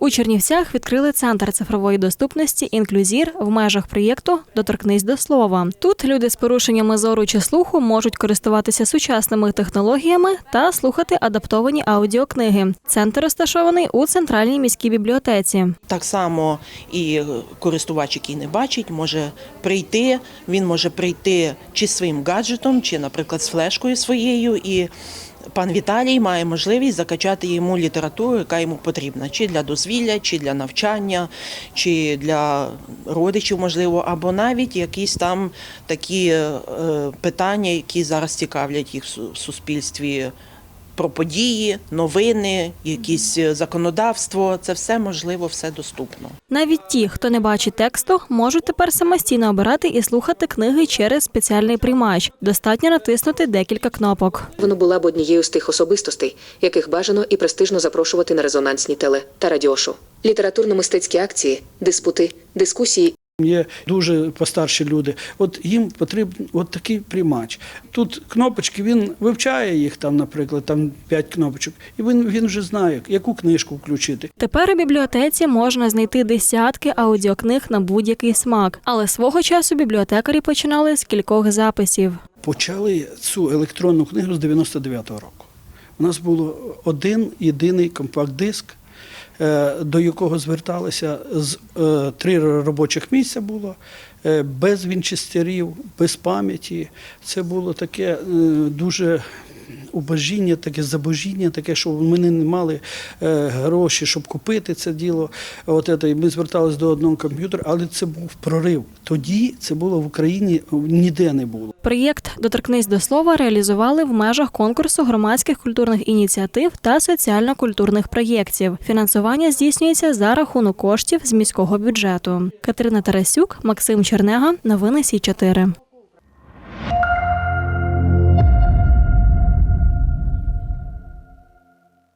У Чернівцях відкрили центр цифрової доступності інклюзір в межах проєкту Доторкнись до слова. Тут люди з порушеннями зору чи слуху можуть користуватися сучасними технологіями та слухати адаптовані аудіокниги. Центр розташований у центральній міській бібліотеці. Так само і користувач, який не бачить, може прийти. Він може прийти чи своїм гаджетом, чи, наприклад, з флешкою своєю. І пан Віталій має можливість закачати йому літературу, яка йому потрібна, чи для дозвілля, чи для навчання, чи для родичів, можливо, або навіть якісь там такі е, питання, які зараз цікавлять їх в суспільстві. Про події, новини, якісь е, законодавство це все можливо, все доступно. Навіть ті, хто не бачить тексту, можуть тепер самостійно обирати і слухати книги через спеціальний приймач. Достатньо натиснути декілька кнопок. Воно була б однією з тих особистостей, яких бажано і престижно запрошувати на резонансні теле та радіошу. Літературно-мистецькі акції, диспути, дискусії Є дуже постарші люди. От їм потрібен от такий приймач. Тут кнопочки, він вивчає їх там, наприклад, там п'ять кнопочок, і він, він вже знає, яку книжку включити. Тепер у бібліотеці можна знайти десятки аудіокниг на будь-який смак, але свого часу бібліотекарі починали з кількох записів. Почали цю електронну книгу з 99-го року. У нас було один єдиний компакт-диск, до якого зверталися з е, три робочих місця було, е, без вінчестерів, без пам'яті. Це було таке е, дуже убожіння, таке забожіння, таке, що ми не мали е, гроші, щоб купити це діло. От це, і ми зверталися до одного комп'ютера, але це був прорив. Тоді це було в Україні ніде не було. Проєкт Доторкнись до слова реалізували в межах конкурсу громадських культурних ініціатив та соціально-культурних проєктів. Фінансування здійснюється за рахунок коштів з міського бюджету. Катерина Тарасюк, Максим Чернега. Новини Сі 4